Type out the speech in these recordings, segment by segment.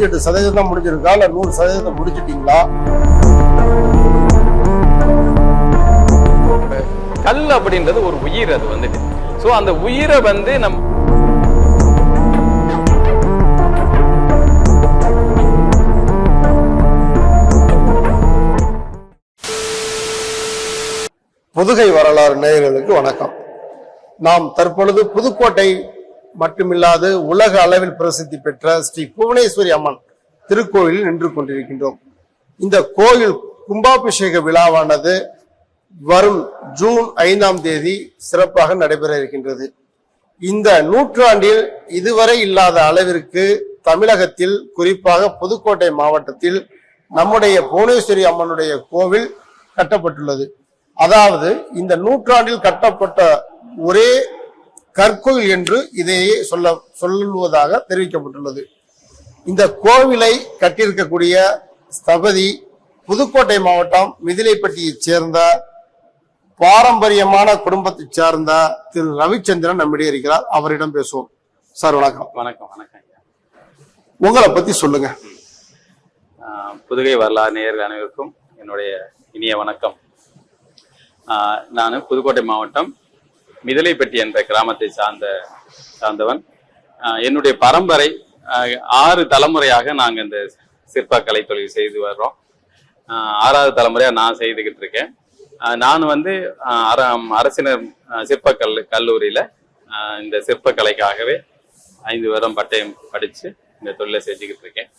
தொண்ணூத்தி எட்டு சதவீதம் தான் முடிஞ்சிருக்கா? இல்ல நூறு சதவீதம் முடிச்சிட்டீங்களா? கல் அப்படின்றது ஒரு உயிர் அது வந்துட்டு. சோ அந்த உயிரை வந்து நம் புதுகை வரலாறு நேயர்களுக்கு வணக்கம். நாம் தற்பொழுது புதுக்கோட்டை மட்டுமில்லாது உலக அளவில் பிரசித்தி பெற்ற ஸ்ரீ புவனேஸ்வரி அம்மன் திருக்கோயிலில் நின்று கொண்டிருக்கின்றோம். இந்த கோயில் கும்பாபிஷேக விழாவானது வரும் ஜூன் ஐந்தாம் தேதி சிறப்பாக நடைபெற இருக்கின்றது. இந்த நூற்றாண்டில் இதுவரை இல்லாத அளவிற்கு தமிழகத்தில் குறிப்பாக புதுக்கோட்டை மாவட்டத்தில் நம்முடைய புவனேஸ்வரி அம்மனுடைய கோவில் கட்டப்பட்டுள்ளது. அதாவது இந்த நூற்றாண்டில் கட்டப்பட்ட ஒரே கற்கோயில் என்று இதையே சொல்ல சொல்லுவதாக தெரிவிக்கப்பட்டுள்ளது. இந்த கோவிலை கட்டியிருக்கக்கூடிய ஸ்தபதி புதுக்கோட்டை மாவட்டம் மிதிலைப்பட்டியைச் சேர்ந்த பாரம்பரியமான குடும்பத்தைச் சேர்ந்த திரு ரவிச்சந்திரன் நம்மிடையே இருக்கிறார். அவரிடம் பேசுவோம். சார் வணக்கம். வணக்கம் வணக்கம். உங்களை பத்தி சொல்லுங்க. புதுகை வரலாறு நேயர்கள் அனைவருக்கும் என்னுடைய இனிய வணக்கம். நான் புதுக்கோட்டை மாவட்டம் மிதலைப்பட்டி என்ற கிராமத்தை சார்ந்த சார்ந்தவன். என்னுடைய பரம்பரை ஆறு தலைமுறையாக நாங்கள் இந்த சிற்பக்கலை தொழில் செய்து வர்றோம். ஆறாவது தலைமுறையாக நான் செய்துக்கிட்டு இருக்கேன். நான் வந்து ஆஹ் அர அரசினர் சிற்பக்கல் கல்லூரியில் இந்த சிற்பக்கலைக்காகவே ஐந்து வருடம் பட்டயம் படித்து இந்த தொழிலை செஞ்சுக்கிட்டு இருக்கேன்.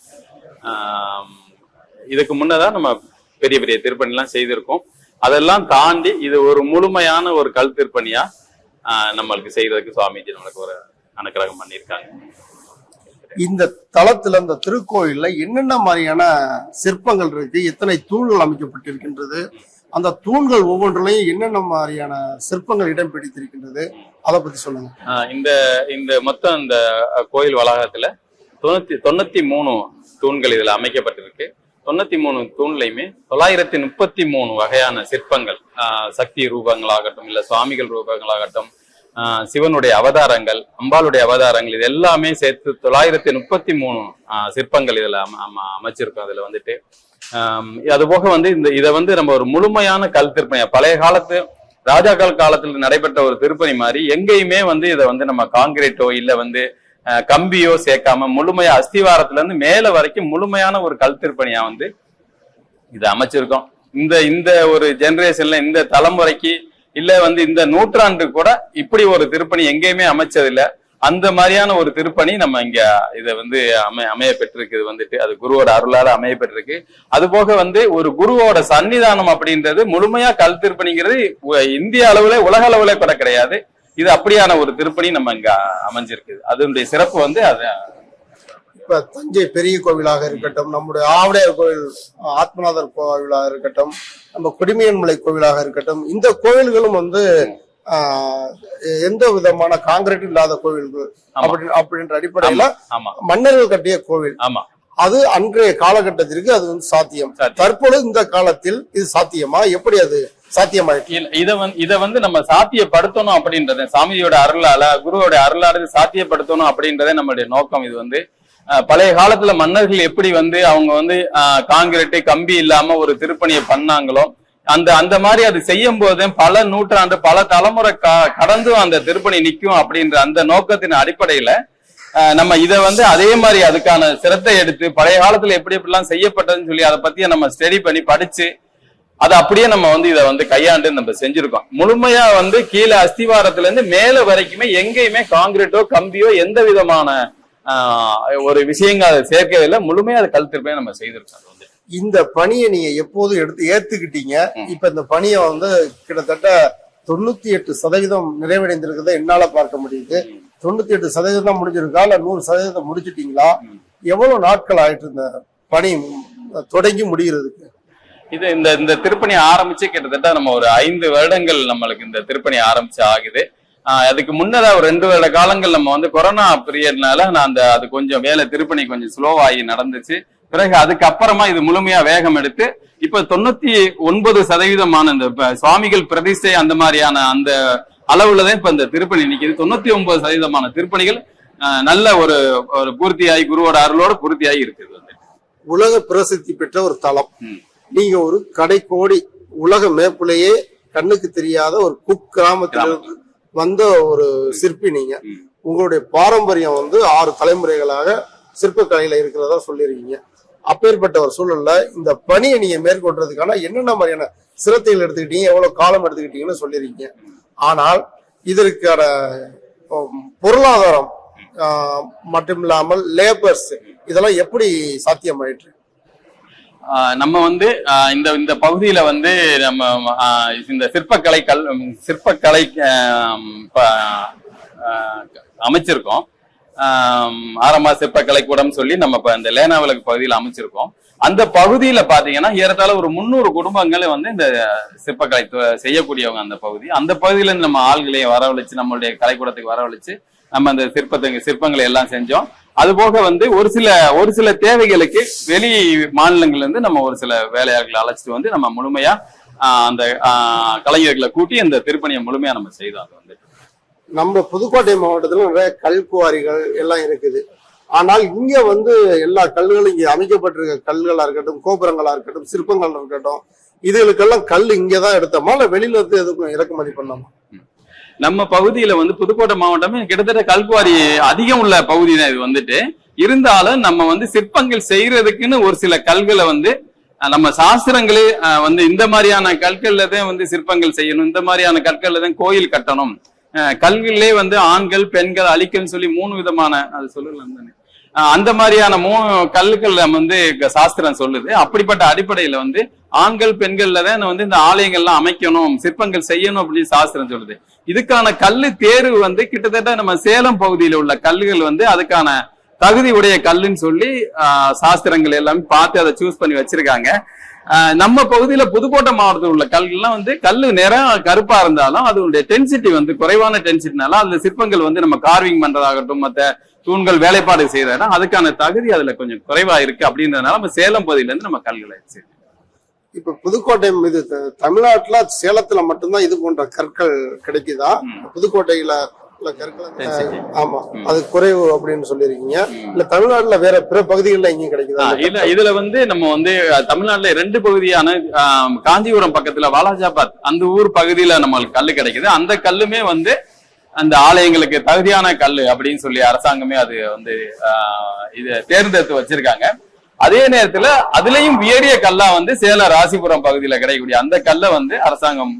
இதுக்கு முன்னதான் நம்ம பெரிய பெரிய திருப்பணிலாம் செய்திருக்கோம். அதெல்லாம் தாண்டி இது ஒரு முழுமையான ஒரு கல் திருப்பணியாக நம்மளுக்கு செய்யறதுக்கு சுவாமிஜி நம்மளுக்கு ஒரு அனுக்கிரகம் பண்ணியிருக்காங்க. இந்த தளத்துல இந்த திருக்கோயில்ல என்னென்ன மாதிரியான சிற்பங்கள் இருக்கு? எத்தனை தூண்கள் அமைக்கப்பட்டிருக்கின்றது? அந்த தூண்கள் ஒவ்வொன்றிலையும் என்னென்ன மாதிரியான சிற்பங்கள் இடம் பிடித்திருக்கின்றது? அதை பத்தி சொல்லுங்க. இந்த இந்த மொத்தம் இந்த கோயில் வளாகத்துல தொண்ணூத்தி தொண்ணூத்தி மூணு தூண்கள் இதுல அமைக்கப்பட்டிருக்கு. தொண்ணூத்தி மூணு தூண்லையுமே தொள்ளாயிரத்தி முப்பத்தி மூணு வகையான சிற்பங்கள் சக்தி ரூபங்களாகட்டும் இல்ல சுவாமிகள் ரூபங்களாகட்டும் சிவனுடைய அவதாரங்கள் அம்பாளுடைய அவதாரங்கள் இது எல்லாமே சேர்த்து தொள்ளாயிரத்தி முப்பத்தி மூணு சிற்பங்கள் இதுல அமைச்சிருக்கோம் அதுல வந்துட்டு. அதுபோக அது போக வந்து இந்த இதை வந்து நம்ம ஒரு முழுமையான கல் திருப்பணி பழைய காலத்து ராஜாக்கள் காலத்தில் நடைபெற்ற ஒரு திருப்பணி மாதிரி எங்கேயுமே வந்து இதை வந்து நம்ம காங்கிரீட்டோ இல்ல வந்து கம்பியோ சேர்க்காம முழுமையா அஸ்திவாரத்துல இருந்து மேல வரைக்கும் முழுமையான ஒரு கல் திருப்பணியா வந்து இது அமைச்சிருக்கோம். இந்த இந்த ஒரு ஜெனரேஷன்ல இந்த தலைமுறைக்கு இல்ல வந்து இந்த நூற்றாண்டு கூட இப்படி ஒரு திருப்பணி எங்கேயுமே அமைச்சதில்ல. அந்த மாதிரியான ஒரு திருப்பணி நம்ம இங்க இதை வந்து அமை அமைய பெற்றிருக்கு இது வந்துட்டு. அது குருவோட அருளால அமைய பெற்றிருக்கு. அது போக வந்து ஒரு குருவோட சன்னிதானம் அப்படின்றது முழுமையா கல் திருப்பணிங்கிறது இந்திய அளவுல உலக அளவுல கூட கிடையாது. இது அப்படியான ஒரு திருப்பணி நம்ம இங்க அமைஞ்சிருக்கு அதனுடைய சிறப்பு வந்து அது. இப்ப தஞ்சை பெரிய கோவிலாக இருக்கட்டும் நம்முடைய ஆவுடையார் கோவில் ஆத்மநாதர் கோவிலாக இருக்கட்டும் நம்ம குடிமையன்மலை கோவிலாக இருக்கட்டும் இந்த கோவில்களும் வந்து எந்த விதமான காங்கிரீட் இல்லாத கோவில்கள் ஆமா. அப்படி அப்படின்ற அடிப்படையில மன்னர்கள் கட்டிய கோவில். ஆமா. அது அன்றைய காலகட்டத்திற்கு அது வந்து சாத்தியம். சாத்தியம். தற்பொழுது இந்த காலத்தில் இது சாத்தியமா? எப்படி அது சாத்தியமாயிற்று இதை வந்து இதை வந்து நம்ம சாத்தியப்படுத்தணும் அப்படின்றத சாமியோட அருளால குருவோட அருளால சாத்தியப்படுத்தணும் அப்படின்றதே நம்மளுடைய நோக்கம். இது வந்து பழைய காலத்துல மன்னர்கள் எப்படி வந்து அவங்க வந்து காங்கிரீட் கம்பி இல்லாம ஒரு திருப்பணியை பண்ணாங்களோ அந்த அந்த மாதிரி அது செய்யும் போது பல நூற்றாண்டு பல தலைமுறை க- கடந்தும் அந்த திருப்பணி நிற்கும் அப்படின்ற அந்த நோக்கத்தின் அடிப்படையில நம்ம இத வந்து அதே மாதிரி அதுக்கான சிரத்தை எடுத்து பழைய காலத்துல எப்படி எப்படிலாம் செய்யப்பட்டதுன்னு சொல்லி அதை பத்தி நம்ம ஸ்டடி பண்ணி படிச்சு அது அப்படியே நம்ம வந்து இதை வந்து கையாண்டு நம்ம செஞ்சிருக்கோம். முழுமையா வந்து கீழே அஸ்திவாரத்துல இருந்து மேல வரைக்குமே எங்கேயுமே காங்கிரீட்டோ கம்பியோ எந்த விதமான ஒரு விஷயங்கள் அதை சேர்க்கவில்லை முழுமையா அது கல் நம்ம செய்திருக்கோம் இந்த பணியை நீங்க எப்போதும் எடுத்து ஏத்துக்கிட்டீங்க. இப்ப இந்த பணியை வந்து கிட்டத்தட்ட தொண்ணூத்தி எட்டு சதவீதம் நிறைவடைந்திருக்கிறத என்னால பார்க்க முடியுது. தொண்ணூத்தி எட்டு சதவீதம் தான் முடிஞ்சிருக்கா இல்ல நூறு சதவீதம் முடிச்சிட்டீங்களா? எவ்வளவு நாட்கள் ஆயிட்டு இந்த பணி தொடங்கி முடிகிறதுக்கு? இது இந்த இந்த திருப்பணி ஆரம்பிச்சு கிட்டத்தட்ட நம்ம ஒரு ஐந்து வருடங்கள் நம்மளுக்கு இந்த திருப்பணி ஆரம்பிச்சு ஆகுது. அதுக்கு முன்னதா ஒரு ரெண்டு வருட காலங்கள் நம்ம வந்து கொரோனா பீரியட்னால நான் அந்த அது கொஞ்சம் வேலை திருப்பணி கொஞ்சம் ஸ்லோவாகி நடந்துச்சு. பிறகு அதுக்கப்புறமா இது முழுமையா வேகம் எடுத்து இப்ப தொண்ணூத்தி ஒன்பது சதவீதமான இந்த சுவாமிகள் பிரதிஷ்டை அந்த மாதிரியான அந்த அளவுல தான் இப்ப இந்த திருப்பணி நிக்குது. தொண்ணூத்தி ஒன்பது சதவீதமான திருப்பணிகள் நல்ல ஒரு ஒரு பூர்த்தியாகி குருவோட அருளோட பூர்த்தியாகி இருக்குது உலக பிரசித்தி பெற்ற ஒரு தலம். ம். நீங்க ஒரு கடைக்கோடி உலக மேப்பிலேயே கண்ணுக்கு தெரியாத ஒரு குக் கிராமத்திலிருந்து வந்த ஒரு சிற்பி நீங்க. உங்களுடைய பாரம்பரியம் வந்து ஆறு தலைமுறைகளாக சிற்பக்கலையில இருக்கிறதா சொல்லியிருக்கீங்க. அப்பேற்பட்ட ஒரு சூழல்ல இந்த பணியை நீங்க மேற்கொள்றதுக்கான என்னென்ன மாதிரியான சிரத்தைகள் எடுத்துக்கிட்டீங்க எவ்வளவு காலம் எடுத்துக்கிட்டீங்கன்னு சொல்லியிருக்கீங்க. ஆனால் இதற்கான பொருளாதாரம் மட்டும் இல்லாமல் லேபர்ஸ் இதெல்லாம் எப்படி சாத்தியமாயிற்று? ஆஹ் நம்ம வந்து இந்த இந்த பகுதியில வந்து நம்ம இந்த சிற்பக்கலை கல் சிற்பக்கலை அமைச்சிருக்கோம். ஆரம்பா சிற்பக்கலை கூடம் சொல்லி நம்ம இப்ப இந்த லேனாவிலக்கு பகுதியில் அமைச்சிருக்கோம். அந்த பகுதியில பாத்தீங்கன்னா ஏறத்தாழ ஒரு முந்நூறு குடும்பங்களை வந்து இந்த சிற்பக்கலை செய்யக்கூடியவங்க அந்த பகுதி. அந்த பகுதியில இருந்து நம்ம ஆள்களையும் வரவழைச்சு நம்மளுடைய கலைக்கூடத்துக்கு வரவழைச்சு நம்ம அந்த சிற்பத்துக்கு சிற்பங்களை எல்லாம் செஞ்சோம். அது போக வந்து ஒரு சில ஒரு சில தேவைகளுக்கு வெளி மாநிலங்கள்ல இருந்து நம்ம ஒரு சில வேலையாட்களை அழைச்சிட்டு வந்து நம்ம முழுமையா அந்த கலைஞர்களை கூட்டி அந்த திருப்பணியை முழுமையா நம்ம செய்தோம் அது வந்து. நம்ம புதுக்கோட்டை மாவட்டத்துல நிறைய கல்குவாரிகள் எல்லாம் இருக்குது. ஆனால் இங்க வந்து எல்லா கல்களும் இங்க அமைக்கப்பட்டிருக்க கல்களா இருக்கட்டும் கோபுரங்களா இருக்கட்டும் சிற்பங்களா இருக்கட்டும் இதுகளுக்கெல்லாம் கல் இங்கதான் எடுத்தோமா? இல்ல வெளியில இருந்து எதுக்கும் இறக்குமதி பண்ணோமா நம்ம பகுதியில வந்து புதுக்கோட்டை மாவட்டமே கிட்டத்தட்ட கல்குவாரி அதிகம் உள்ள பகுதி தான் இது வந்துட்டு. இருந்தாலும் நம்ம வந்து சிற்பங்கள் செய்யறதுக்குன்னு ஒரு சில கல்களை வந்து நம்ம சாஸ்திரங்களே வந்து இந்த மாதிரியான கற்கள்ல தான் வந்து சிற்பங்கள் செய்யணும் இந்த மாதிரியான கற்கள்ல தான் கோயில் கட்டணும். அஹ், கல்விலே வந்து ஆண்கள் பெண்கள் அழிக்கன்னு சொல்லி மூணு விதமான அது சொல்லலாம் தானே அந்த மாதிரியான மூணு கல்லுக்கள் நம்ம வந்து சாஸ்திரம் சொல்லுது. அப்படிப்பட்ட அடிப்படையில வந்து ஆண்கள் பெண்கள்ல தான் வந்து இந்த ஆலயங்கள்லாம் அமைக்கணும் சிற்பங்கள் செய்யணும் அப்படின்னு சாஸ்திரம் சொல்லுது. இதுக்கான கல்லு தேர்வு வந்து கிட்டத்தட்ட நம்ம சேலம் பகுதியில உள்ள கல்லுகள் வந்து அதுக்கான தகுதி உடைய கல்லுன்னு சொல்லி சாஸ்திரங்கள் எல்லாமே பார்த்து அதை சூஸ் பண்ணி வச்சிருக்காங்க. நம்ம பகுதியில புதுக்கோட்டை மாவட்டத்தில் உள்ள கல்கள்லாம் வந்து கல்லு நிறம் கருப்பா இருந்தாலும் அதனுடைய டென்சிட்டி வந்து குறைவான டென்சிட்டினால அந்த சிற்பங்கள் வந்து நம்ம கார்விங் பண்றதாகட்டும் மற்ற தூண்கள் வேலைப்பாடு செய்யறதுனா அதுக்கான தகுதி அதுல கொஞ்சம் குறைவா இருக்கு அப்படின்றதுனால நம்ம சேலம் பகுதியில இருந்து நம்ம கல்களை வச்சிருக்கோம். இப்ப புதுக்கோட்டை இது தமிழ்நாட்டுல சேலத்துல மட்டும்தான் இது போன்ற கற்கள் கிடைக்குதா. புதுக்கோட்டையில. ஆமா. அது குறைவு அப்படின்னு சொல்லியிருக்கீங்க. இல்ல தமிழ்நாட்டுல வேற பிற பகுதிகளில் எங்கேயும் கிடைக்குதா? இல்ல இதுல வந்து நம்ம வந்து தமிழ்நாட்டுல ரெண்டு பகுதியான காஞ்சிபுரம் பக்கத்துல வாலாஜாபாத் அந்த ஊர் பகுதியில நம்மளுக்கு கல்லு கிடைக்குது. அந்த கல்லுமே வந்து அந்த ஆலயங்களுக்கு தகுதியான கல் அப்படின்னு சொல்லி அரசாங்கமே அது வந்து இது தேர்ந்தெடுத்து வச்சிருக்காங்க. அதே நேரத்துல அதுலயும் உயரிய கல்லா வந்து சேலம் ராசிபுரம் பகுதியில கிடைக்கக்கூடிய அந்த கல்லை வந்து அரசாங்கம்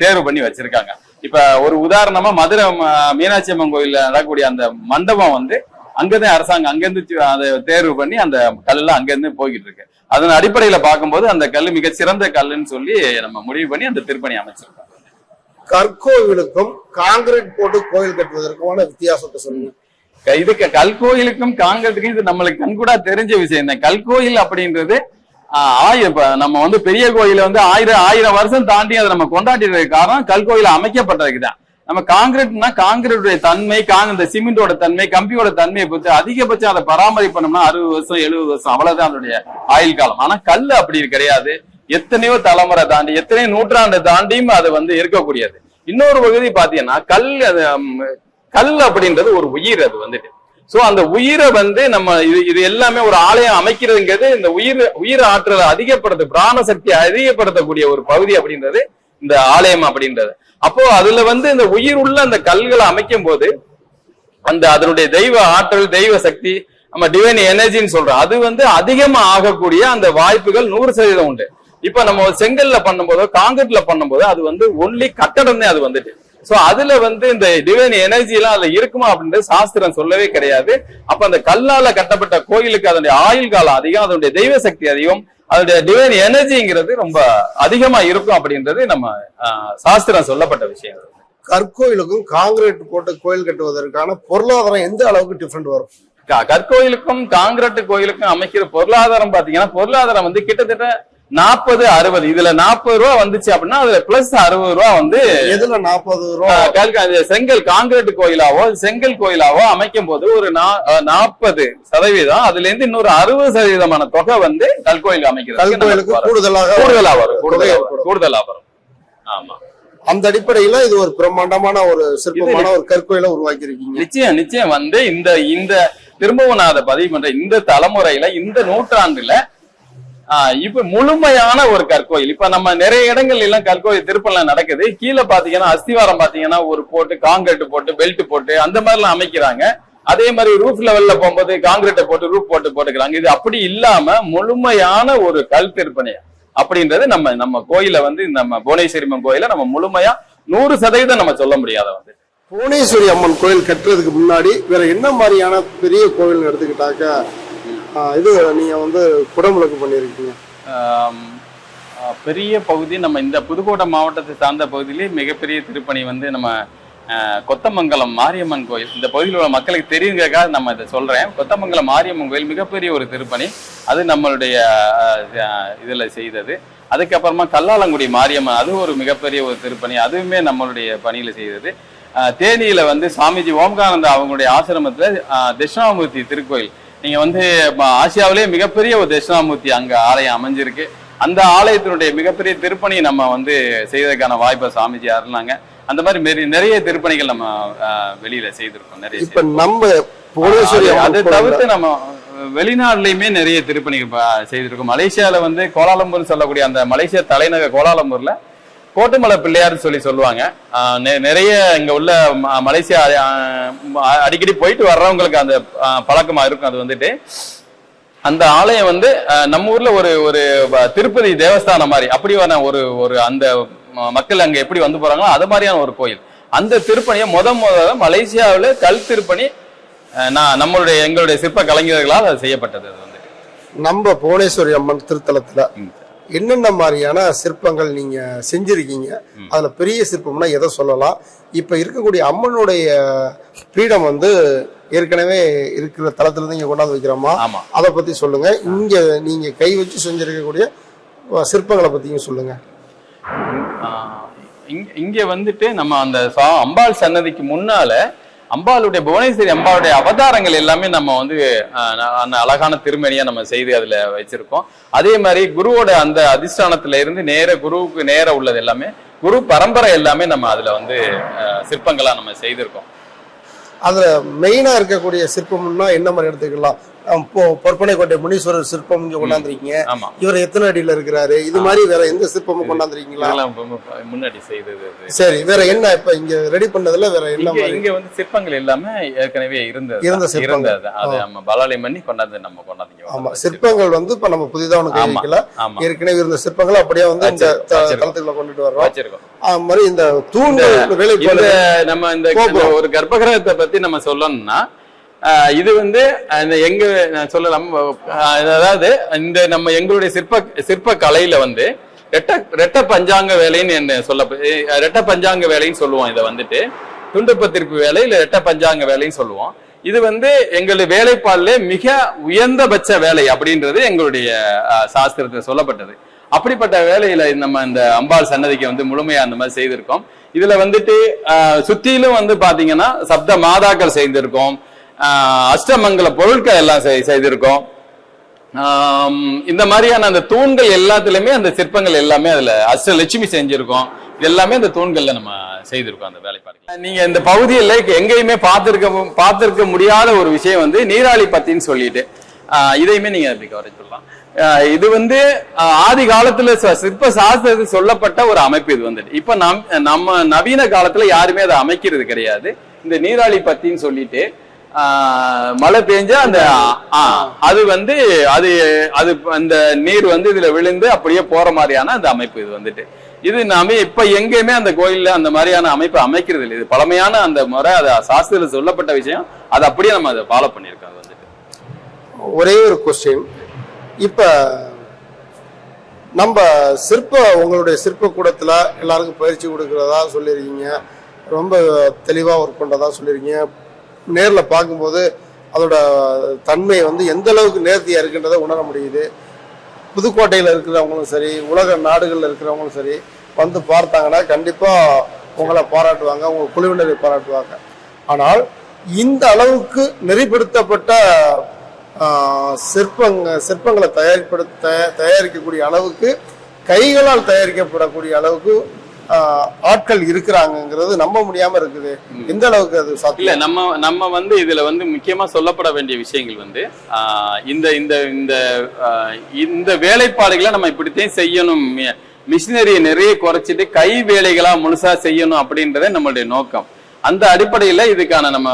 தேர்வு பண்ணி வச்சிருக்காங்க. இப்ப ஒரு உதாரணமா மதுரை மீனாட்சி அம்மன் கோயில்ல நடக்கக்கூடிய அந்த மண்டபம் வந்து அங்கதான் அரசாங்கம் அங்கிருந்து அதை தேர்வு பண்ணி அந்த கல்லெல்லாம் அங்கிருந்து போய்கிட்டு இருக்கு. அதன் அடிப்படையில பார்க்கும்போது அந்த கல் மிக சிறந்த கல்லுன்னு சொல்லி நம்ம முடிவு பண்ணி அந்த திருப்பணி அமைச்சிருக்கோம். கற்கோவிலுக்கும் காங்கிரீட் போட்டு கோயில் கட்டுவதற்குமான வித்தியாசத்தை சொல்லுங்க. க- இதுக்கு கல்கோயிலுக்கும் காங்கிரீட்டுக்கும் இது நம்மளுக்கு கண்கூடா தெரிஞ்ச விஷயம் தான். கல்கோயில் அப்படின்றது ஆயிரம் நம்ம வந்து பெரிய கோயில வந்து ஆயிரம் ஆயிரம் வருஷம் தாண்டி அதை நம்ம கொண்டாடி காரணம் கல்கோயில் அமைக்கப்பட்டதுக்கு நம்ம காங்கிரீட்னா காங்கிரீட்டுடைய தன்மை காங் இந்த சிமெண்டோட தன்மை கம்பியோட தன்மையை பொறுத்து அதிகபட்சம் அதை பராமரிப்பணும்னா அறுபது வருஷம் எழுபது வருஷம் அவ்வளவுதான் அதனுடைய ஆயுள் காலம். ஆனா கல் அப்படி கிடையாது. எத்தனையோ தலைமுறை தாண்டி எத்தனையோ நூற்றாண்டு தாண்டியும் அது வந்து இருக்கக்கூடியது. இன்னொரு பகுதி பாத்தீங்கன்னா கல் அது கல் அப்படின்றது ஒரு உயிர் அது வந்துட்டு. சோ அந்த உயிரை வந்து நம்ம இது இது எல்லாமே ஒரு ஆலயம் அமைக்கிறதுங்கிறது இந்த உயிர் உயிர் ஆற்றலை அதிகப்படுத்த பிராண சக்தியை அதிகப்படுத்தக்கூடிய ஒரு பகுதி அப்படின்றது இந்த ஆலயம் அப்படின்றது. அப்போ அதுல வந்து இந்த உயிர் உள்ள அந்த கல்களை அமைக்கும் போது அந்த அதனுடைய தெய்வ ஆற்றல் தெய்வ சக்தி நம்ம டிவைன் எனர்ஜின்னு சொல்றோம். அது வந்து அதிகமா ஆகக்கூடிய அந்த வாய்ப்புகள் நூறு சதவீதம் உண்டு. இப்ப நம்ம செங்கல்ல பண்ணும்போதோ காங்கிரீட்ல பண்ணும்போதோ அது வந்து ஒன்லி கட்டடம் அது வந்துட்டு. சோ அதுல வந்து இந்த டிவைன் எனர்ஜி எல்லாம் அதுல இருக்குமா அப்படின்றது சாஸ்திரம் சொல்லவே கிடையாது. அப்ப அந்த கல்லால கட்டப்பட்ட கோயிலுக்கு அதனுடைய ஆயுள் காலம் அதிகம் அதனுடைய தெய்வ சக்தி அதிகம் அதனுடைய டிவைன் எனர்ஜிங்கிறது ரொம்ப அதிகமா இருக்கும் அப்படின்றது நம்ம சாஸ்திரம் சொல்லப்பட்ட விஷயம். கற்கோயிலுக்கும் காங்கிரீட் போட்டு கோயில் கட்டுவதற்கான பொருளாதாரம் எந்த அளவுக்கு டிஃபரெண்ட் வரும்? கற்கோயிலுக்கும் காங்கிரட் கோயிலுக்கும் அமைக்கிற பொருளாதாரம் பாத்தீங்கன்னா பொருளாதாரம் வந்து கிட்டத்தட்ட நாற்பது அறுபது. இதுல நாற்பது ரூபா வந்துச்சு அப்படின்னா அதுல பிளஸ் அறுபது ரூபா வந்து எதுல நாற்பது ரூபா? செங்கல் காங்கிரீட் கோயிலாவோ செங்கல் கோயிலாவோ அமைக்கும் போது ஒரு நாற்பது சதவீதம். அதுல இருந்து இன்னொரு அறுபது சதவீதமான தொகை வந்து கல்கோயில் அமைக்கிறது. கூடுதலாக கூடுதலா வரும். கூடுதலா வரும். ஆமா. அந்த அடிப்படையில இது ஒரு பிரம்மாண்டமான ஒரு சிற்பமான ஒரு கற்கோயிலை உருவாக்கி இருக்கீங்க நிச்சயம் நிச்சயம். வந்து இந்த இந்த திரும்பவும் நான் அதை பதிவு பண்றேன். இந்த தலைமுறையில இந்த நூற்றாண்டுல இப்ப முழுமையான ஒரு கற்கோயில். இப்ப நம்ம நிறைய இடங்கள்ல எல்லாம் கற்கோயில் திருப்பலாம் நடக்குது. கீழே பாத்தீங்கன்னா அஸ்திவாரம் பாத்தீங்கன்னா ஒரு போட்டு காங்கிரீட் போட்டு பெல்ட் போட்டு அந்த மாதிரி எல்லாம் அமைக்கிறாங்க. அதே மாதிரி ரூஃப் லெவல்ல போகும்போது காங்கிரீட்டை போட்டு ரூப் போட்டு போட்டுக்கிறாங்க. இது அப்படி இல்லாம முழுமையான ஒரு கல் திருப்பணி அப்படின்றது நம்ம நம்ம கோயில வந்து நம்ம புவனேஸ்வரி அம்மன் கோயில நம்ம முழுமையா நூறு சதவீதம் நம்ம சொல்ல முடியாத வந்து புவனேஸ்வரி அம்மன் கோயில் கட்டுறதுக்கு முன்னாடி வேற என்ன மாதிரியான பெரிய கோவில் எடுத்துக்கிட்டாக்க இது நீங்கள் வந்து குடமுழுக்கு பண்ணியிருக்கீங்க பெரிய பகுதி நம்ம இந்த புதுக்கோட்டை மாவட்டத்தை சார்ந்த பகுதியிலே மிகப்பெரிய திருப்பணி வந்து நம்ம கொத்தமங்கலம் மாரியம்மன் கோயில். இந்த பகுதியில் உள்ள மக்களுக்கு தெரியுங்கிறதுக்காக நம்ம இதை சொல்கிறேன் கொத்தமங்கலம் மாரியம்மன் கோயில் மிகப்பெரிய ஒரு திருப்பணி. அது நம்மளுடைய இதில் செய்தது. அதுக்கப்புறமா கல்லாலங்குடி மாரியம்மன் அது ஒரு மிகப்பெரிய ஒரு திருப்பணி. அதுவுமே நம்மளுடைய பணியில் செய்தது. தேனியில் வந்து சுவாமிஜி ஓம்கானந்தா அவங்களுடைய ஆசிரமத்தில் தட்சிணாமூர்த்தி திருக்கோயில் நீங்க வந்து ஆசியாவிலேயே மிகப்பெரிய ஒரு தட்சிணாமூர்த்தி அங்க ஆலயம் அமைஞ்சிருக்கு. அந்த ஆலயத்தினுடைய மிகப்பெரிய திருப்பணி நம்ம வந்து செய்வதற்கான வாய்ப்பை சாமிஜி அருளாங்க அந்த மாதிரி நிறைய திருப்பணிகள் நம்ம வெளியில செய்திருக்கோம் நிறைய இப்ப நம்ம அது- தவிர்த்து நம்ம வெளிநாடுலயுமே நிறைய திருப்பணிகள் செய்திருக்கோம். மலேசியால வந்து கோலாலம்பூர் சொல்லக்கூடிய அந்த மலேசியா தலைநகர் கோலாலம்பூர்ல கோட்டுமலை பிள்ளையார் சொல்லி சொல்லுவாங்க. நிறைய இங்க உள்ள மலேசியா அடிக்கடி போயிட்டு வர்றவங்களுக்கு அந்த பழக்கமா இருக்கும் அது வந்துட்டு. அந்த ஆலயம் வந்து நம்ம ஊர்ல ஒரு ஒரு திருப்பதி தேவஸ்தானம் மாதிரி அப்படியான ஒரு ஒரு அந்த மக்கள் அங்க எப்படி வந்து போறாங்களோ அது மாதிரியான ஒரு கோயில். அந்த திருப்பணியை முத முதல்ல மலேசியாவில் கல் திருப்பணி நான் நம்மளுடைய எங்களுடைய சிற்ப கலைஞர்களால் அது செய்யப்பட்டது அது வந்து நம்ம புவனேஸ்வரி அம்மன் திருத்தலத்துல. என்னென்ன மாதிரியான சிற்பங்கள் நீங்க செஞ்சிருக்கீங்க அதுல பெரிய சிற்பம்னா எதை சொல்லலாம்? இப்ப இருக்கக்கூடிய அம்மனுடைய பீடம் வந்து ஏற்கனவே இருக்கிற தளத்துல இருந்து இங்க கொண்டாந்து வைக்கிறோமா? அதை பத்தி சொல்லுங்க. இங்க நீங்க கை வச்சு செஞ்சிருக்கக்கூடிய சிற்பங்களை பத்தியும் சொல்லுங்க. ஆஹ் இங்க- இங்க வந்துட்டு நம்ம அந்த சா- அம்பாள் சன்னதிக்கு முன்னால அம்பாளுடைய புவனேஸ்வரி அம்பாளுடைய அவதாரங்கள் எல்லாமே நம்ம வந்து அந்த அழகான திருமணியா நம்ம செய்து அதுல வச்சிருக்கோம். அதே மாதிரி குருவோட அந்த அதிஷ்டானத்துல இருந்து நேர குருவுக்கு நேர உள்ளது எல்லாமே குரு பரம்பரை எல்லாமே நம்ம அதுல வந்து சிற்பங்களா நம்ம செய்திருக்கோம். அதுல மெயினா இருக்கக்கூடிய சிற்பம்னா என்ன மாதிரி எடுத்துக்கலாம்? பொற்பனை கோட்டை முனீஸ்வரர் சிற்பம் இங்க கொண்டாந்துருக்கீங்க. இவர் எத்தனை அடியில இருக்கிறாரு? இது மாதிரி வேற எந்த சிற்பமும் கொண்டாந்துருக்கீங்களா? முன்னாடி செய்தது. சரி வேற என்ன இப்ப இங்க ரெடி பண்ணதுல வேற என்ன இங்க வந்து சிற்பங்கள் எல்லாமே ஏற்கனவே இருந்தது. இருந்த சிற்பங்கள். அது நம்ம பலாலயம் பண்ணி கொண்டாந்து நம்ம கொண்டாந்து ஆமா சிற்பங்கள் வந்து இப்ப நம்ம புதிதா ஒண்ணு ஏற்கனவே இருந்த சிற்பங்கள் அப்படியே வந்து இந்த. தளத்துக்குள்ள கொண்டுட்டு வர்றோம். வச்சிருக்கோம். அது மாதிரி இந்த வேலைப்பாடு இந்த நம்ம இந்த. ஒரு கர்ப்பகிரகத்தை பத்தி நம்ம சொல்லணும்னா இது வந்து அந்த எங்க நான் சொல்லலாம் அதாவது இந்த நம்ம எங்களுடைய சிற்ப சிற்ப கலையில வந்து ரெட்ட ரெட்ட பஞ்சாங்க வேலைன்னு என்ன சொல்ல ரெட்ட பஞ்சாங்க வேலைன்னு சொல்லுவோம் இதை வந்துட்டு. துண்டுப்பத்திருப்பு வேலை இல்ல ரெட்ட பஞ்சாங்க வேலைன்னு சொல்லுவோம். இது வந்து எங்களுடைய வேலைப்பாடுல மிக உயர்ந்தபட்ச வேலை அப்படின்றது எங்களுடைய சாஸ்திரத்தில் சொல்லப்பட்டது. அப்படிப்பட்ட வேலையில நம்ம இந்த அம்பாள் சன்னதிக்கு வந்து முழுமையா அந்த மாதிரி செய்திருக்கோம். இதுல வந்துட்டு ஆஹ், சுத்திலும் வந்து பாத்தீங்கன்னா சப்த மாதாக்கள் செய்திருக்கோம். அஷ்டமங்கல பொருட்கள் எல்லாம் செய்- செய்திருக்கோம். இந்த மாதிரியான அந்த தூண்கள் எல்லாத்துலயுமே அந்த சிற்பங்கள் எல்லாமே அதுல அஷ்டலட்சுமி செஞ்சிருக்கோம். இது எல்லாமே அந்த தூண்கள்ல நம்ம செய்திருக்கோம் அந்த வேலைப்பாடு நீங்க இந்த பகுதியில் எங்கேயுமே பார்த்திருக்க பார்த்திருக்க முடியாத ஒரு விஷயம் வந்து நீராளி பத்தின்னு சொல்லிட்டு. இதையுமே நீங்க அப்படி கவரை சொல்லலாம் இது வந்து ஆதி காலத்துல ச- சிற்ப சாஸ்திரத்தில் சொல்லப்பட்ட ஒரு அமைப்பு இது வந்துட்டு இப்ப நம் நம்ம நவீன காலத்துல யாருமே அதை அமைக்கிறது கிடையாது. இந்த நீராளி பத்தின்னு சொல்லிட்டு மழை பெஞ்சா அந்த ஆ, அது வந்து அது அது அந்த நீர் வந்து இதுல விழுந்து அப்படியே போற மாதிரியான அந்த அமைப்பு இது வந்துட்டு. இது நாம இப்ப எங்கேயுமே அந்த கோயில்ல அந்த மாதிரியான அமைப்பு அமைக்கிறது இல்லை. இது பழமையான அந்த முறை அது சாஸ்திரத்தில் சொல்லப்பட்ட விஷயம். அது அப்படியே நம்ம அதை ஃபாலோ பண்ணியிருக்கோம் வந்துட்டு. ஒரே ஒரு கொஸ்டின் இப்ப நம்ம சிற்ப உங்களுடைய சிற்ப கூடத்துல எல்லாருக்கும் பயிற்சி கொடுக்கறதா சொல்லியிருக்கீங்க. ரொம்ப தெளிவாக ஒர்க் பண்ணுறதா சொல்லியிருக்கீங்க. நேரில் பார்க்கும்போது அதோட தன்மை வந்து எந்த அளவுக்கு நேர்த்தியாக இருக்குன்றதை உணர முடியுது. புதுக்கோட்டையில் இருக்கிறவங்களும் சரி உலக நாடுகளில் இருக்கிறவங்களும் சரி வந்து பார்த்தாங்கன்னா கண்டிப்பாக உங்களை பாராட்டுவாங்க உங்கள் குழுவினரை பாராட்டுவாங்க. ஆனால் இந்த அளவுக்கு நெறிப்படுத்தப்பட்ட சிற்பங்க சிற்பங்களை தயாரிப்படுத்த தயாரிக்கக்கூடிய அளவுக்கு கைகளால் தயாரிக்கப்படக்கூடிய அளவுக்கு ஆட்கள் இருக்கிறாங்கங்கிறது நம்ப முடியாம இருக்குது. எந்த அளவுக்கு அது இல்ல நம்ம நம்ம வந்து இதுல வந்து முக்கியமா சொல்லப்பட வேண்டிய விஷயங்கள் வந்து இந்த இந்த இந்த இந்த வேலைப்பாடுகளை நம்ம இப்படித்தான் செய்யணும். மிஷினரியை நிறைய குறைச்சிட்டு கை வேலைகளா முழுசா செய்யணும் அப்படின்றதே நம்மளுடைய நோக்கம். அந்த அடிப்படையில இதுக்கான நம்ம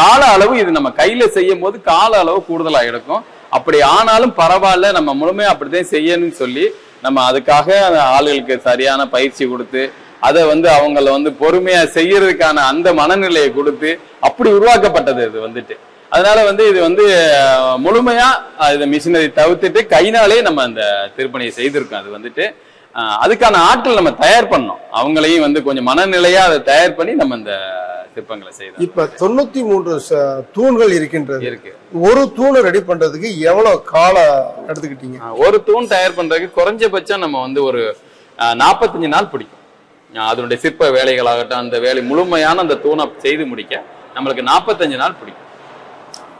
கால அளவு இது நம்ம கையில செய்யும் போது கால அளவு கூடுதலா எடுக்கும். அப்படி ஆனாலும் பரவாயில்ல நம்ம முழுமையா அப்படித்தான் செய்யணும்னு சொல்லி நம்ம அதுக்காக அந்த ஆளுகளுக்கு சரியான பயிற்சி கொடுத்து அதை வந்து அவங்கள வந்து பொறுமையா செய்யறதுக்கான அந்த மனநிலையை கொடுத்து அப்படி உருவாக்கப்பட்டது இது வந்துட்டு. அதனால வந்து இது வந்து முழுமையா அஹ், மிஷினரி தவிர்த்துட்டு கைனாலே நம்ம அந்த திருப்பணியை செய்திருக்கோம் அது வந்துட்டு. அதுக்கான ஆட்கள் நம்ம தயார் பண்ணோம். அவங்களையும் வந்து கொஞ்சம் மனநிலையா அதை தயார் பண்ணி நம்ம இந்த சிற்பங்களை செய்தோம் இப்ப தொண்ணூத்தி மூன்று தூண்கள் இருக்கின்றது. இருக்கு. ஒரு தூணை ரெடி பண்றதுக்கு எவ்வளவு காலம் எடுத்துக்கிட்டீங்க? ஒரு தூண் தயார் பண்றதுக்கு குறைஞ்சபட்சம் நம்ம வந்து ஒரு 45 நாள் பிடிக்கும். அதனுடைய சிற்ப வேலைகளாகட்டும் அந்த வேலை முழுமையான அந்த தூணை செய்து முடிக்க நம்மளுக்கு 45 நாள் பிடிக்கும்.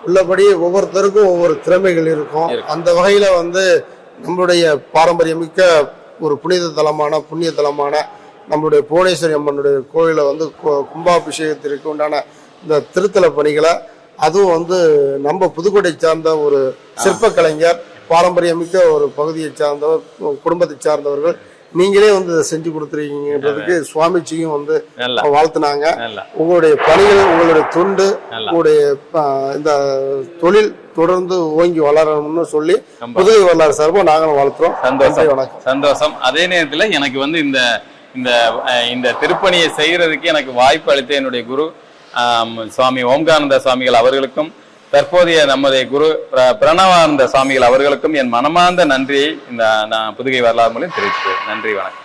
உள்ளபடி ஒவ்வொருத்தருக்கும் ஒவ்வொரு திறமைகள் இருக்கும். இருக்கும். அந்த வகையில வந்து நம்மளுடைய பாரம்பரியமிக்க ஒரு புனித தலமான புண்ணிய தலமான நம்மளுடைய புவனேஸ்வரி அம்மனுடைய கோயிலை வந்து கும்பாபிஷேகத்திற்கு உண்டான இந்த திருத்தல பணிகளை அதுவும் வந்து நம்ம புதுக்கோட்டை சார்ந்த ஒரு சிற்ப கலைஞர் பாரம்பரியமிக்க ஒரு பகுதியை சார்ந்தவர் குடும்பத்தை சார்ந்தவர்கள் நீங்களே வந்து இதை செஞ்சு கொடுத்துருக்கீங்கன்றதுக்கு சுவாமிஜியும் வந்து வாழ்த்துனாங்க. உங்களுடைய பணிகள் உங்களுடைய தொண்டு. உங்களுடைய இந்த தொழில் தொடர்ந்து ஓங்கி வளரணும்னு சொல்லி புதுகை வரலாறு சார்பாக நாங்களும் வாழ்த்துறோம். நன்றி சந்தோஷம் சந்தோஷம். அதே நேரத்துல எனக்கு வந்து இந்த இந்த இந்த திருப்பணியை செய்யறதுக்கு எனக்கு வாய்ப்பு அளித்த என்னுடைய குரு சுவாமி ஓம்கானந்த சுவாமிகள் அவர்களுக்கும் தற்போதைய நமது குரு பிர- பிரணவானந்த சுவாமிகள் அவர்களுக்கும் என் மனமார்ந்த நன்றியை இந்த நான் புதுகை வரலாறு மூலம் தெரிவிக்கிறேன் நன்றி வணக்கம்.